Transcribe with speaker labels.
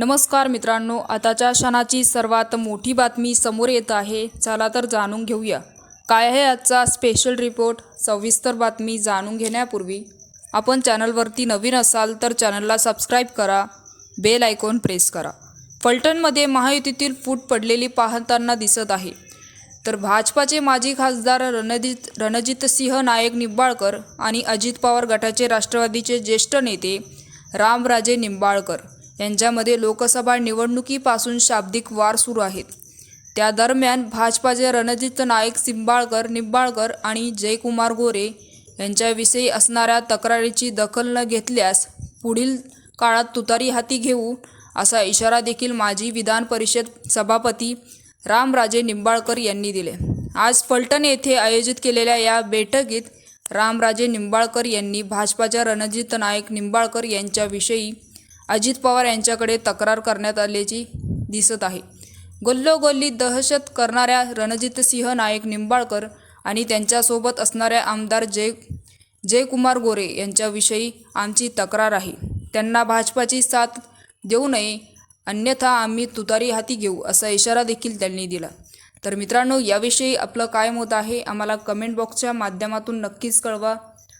Speaker 1: नमस्कार मित्रांनो आताच्या क्षणाची सर्वात मोठी बातमी समोर येत आहे. चला तर जाणून घेऊया. काय आहे आजचा स्पेशल रिपोर्ट सविस्तर बातमी जाणून घेण्यापूर्वी आपण चॅनलवरती नवीन असाल तर चॅनलला सबस्क्राईब करा बेल आयकॉन प्रेस करा. फलटणमध्ये महायुतीतील फूट पडलेली पाहताना दिसत आहे. तर भाजपाचे माजी खासदार रणजित रणजित सिंह नायक निंबाळकर आणि अजित पवार गटाचे राष्ट्रवादीचे ज्येष्ठ नेते रामराजे निंबाळकर. यांच्यामध्ये लोकसभा निवडणुकीपासून शाब्दिक वार सुरू आहेत. त्या दरम्यान भाजपाचे रणजित नाईक सिंबाळकर निंबाळकर आणि जयकुमार गोरे यांच्याविषयी असणाऱ्या तक्रारीची दखल न घेतल्यास पुढील काळात तुतारी हाती घेऊ असा इशारा देखील माजी विधान परिषद सभापती रामराजे निंबाळकर यांनी दिले. आज फलटण येथे आयोजित केलेल्या या बैठकीत रामराजे निंबाळकर यांनी भाजपाच्या रणजित नाईक निंबाळकर यांच्याविषयी अजित पवार यांच्याकडे तक्रार करण्यात आल्याची दिसत आहे. गल्लोगल्ली दहशत करणाऱ्या रणजितसिंह नाईक निंबाळकर आणि त्यांच्यासोबत असणाऱ्या आमदार जय जयकुमार गोरे यांच्याविषयी आमची तक्रार आहे. त्यांना भाजपाची साथ देऊ नये अन्यथा आम्ही तुतारी हाती घेऊ असा इशारा देखील त्यांनी दिला. तर मित्रांनो याविषयी आपलं काय मत आहे आम्हाला कमेंट बॉक्सच्या माध्यमातून नक्कीच कळवा.